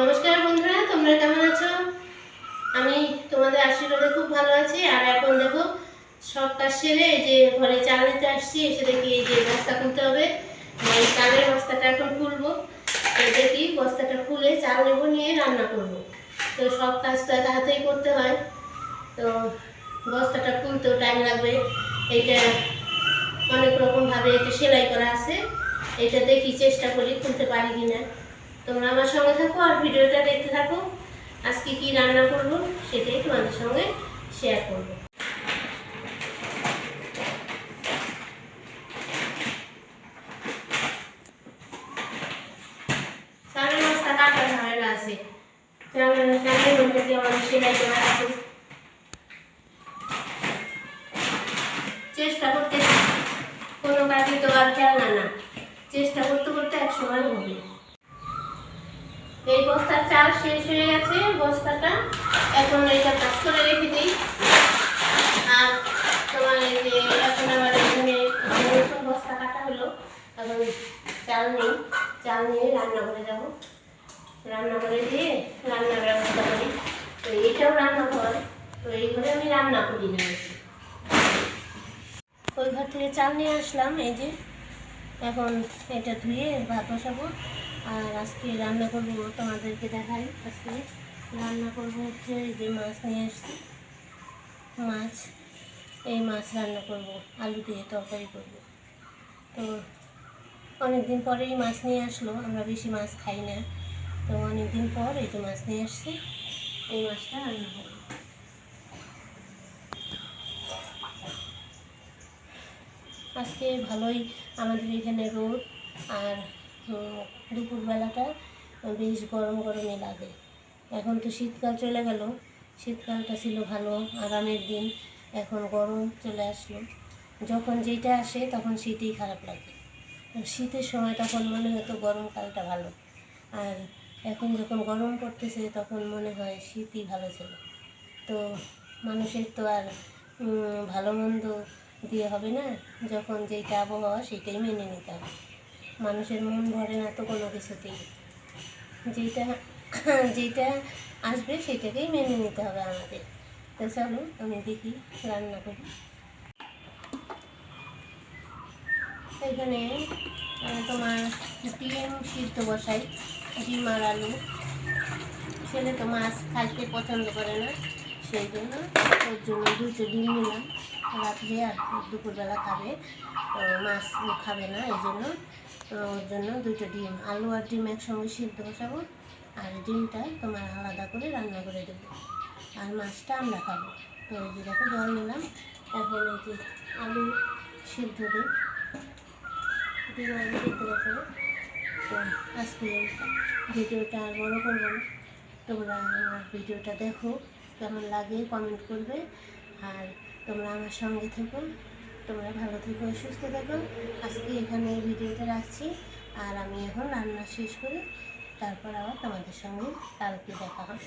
নমস্কার বন্ধুরা, তোমরা কেমন আছো? আমি তোমাদের আশীর্বাদে খুব ভালো আছি। আর এখন দেখো, সব কাজ সেরে এই যে ঘরে চাল নিতে আসছি, এসে দেখি এই যে বস্তা খুলতে হবে। এই চালের বস্তাটা এখন খুলবো। তো দেখি বস্তাটা খুলে চাল নেব, নিয়ে রান্না করব। তো সব কাজ তো একা হাতেই করতে হয়। তো বস্তাটা খুলতেও টাইম লাগবে। এইটা অনেক রকমভাবে এটা সেলাই করা আছে। এটা দেখি চেষ্টা করি খুলতে পারি কিনা। তোমরা আমার সঙ্গে থাকো আর ভিডিওটা দেখতে থাকো। আজকে কি রান্না করব সেটাই তোমাদের সঙ্গে শেয়ার করব। চেষ্টা করতে কোনো কাজে তো আর খেলনা না। চেষ্টা করতে করতে এক সময় হবে। এই বস্তার চাল শেষ হয়ে গেছে, বস্তাটা। এখন এটা কাজ করে রেখে দিই। আর তোমার এই যে, এখন আবার এখানে বস্তা কাটা হলো। এখন চাল নেই চাল নিয়ে রান্না করে যাব। রান্না করে দিয়ে রান্নার ব্যবস্থা করি। তো এইটাও রান্না করে তো এই আমি রান্না করি না ওই ঘর থেকে চাল নিয়ে আসলাম, এই যে। এখন এটা ধুয়ে ভাত বসাবো। আর আজকে রান্না করব তোমাদেরকে দেখাই। আজকে রান্না করব হচ্ছে এই যে মাছ নিয়ে আসছি। মাছ, এই মাছ রান্না করব, আলু দিয়ে তরকারি করব। তো অনেক দিন পরেই মাছ নিয়ে আসলো, আমরা বেশি মাছ খাই না। তো অনেক দিন পর এই যে মাছ নিয়ে আসছি, এই মাছটা রান্না করব। আজকে ভালোই আমাদের এখানে রোদ, আর দুপুরবেলাটা বেশ গরম গরমই লাগে। এখন তো শীতকাল চলে গেল, শীতকালটা ছিল ভালো আরামের দিন এখন গরম চলে আসলো। যখন যেটা আসে তখন শীতেই খারাপ লাগে। শীতের সময় তখন মনে হতো গরমকালটা ভালো। আর এখন যখন গরম পড়তেছে তখন মনে হয় শীতই ভালো ছিল। তো মানুষের তো আর ভালো মন্দ দিয়ে হবে না। যখন যেইটা আবহাওয়া সেটাই মেনে নিতে হবে। মানুষের মন ভরে না তো কোনো কিছুতেই। যেটা যেটা আসবে সেটাকেই মেনে নিতে হবে আমাদের। তো চলো, আমি দেখি, রান্না করি। এখানে তোমার ডিম সিদ্ধ বসাই, ডিম আর আলু। ছেলে তো মাছ খাইতে পছন্দ করে না, সেই জন্য ওর জন্য দুটো ডিম নিলাম। রাত্রে আর দুপুরবেলা খাবে মাছ খাবে না, এই জন্য তো ওর জন্য দুটো ডিম, আলু আর ডিম একসঙ্গে সিদ্ধ বসাবো, আর ডিমটা তোমার আলাদা করে রান্না করে দেবো। আর মাছটা আমরা খাব। তো এই যে দেখো, জল নিলাম। এখন এই যে আলু সিদ্ধ দিই ডিম আলু সিদ্ধ বসাবো। তো আজকে ভিডিওটা আর বড়ো করব না। তোমরা আমার ভিডিওটা দেখো, কেমন লাগে কমেন্ট করবে। আর তোমরা আমার সঙ্গে থেকো। তোমরা ভালো থেকো সুস্থ থাকো। আজকে এখানে এই ভিডিওটা রাখছি। আর আমি এখন রান্না শেষ করি। তারপর আবার তোমাদের সঙ্গে কালকে দেখা হবে।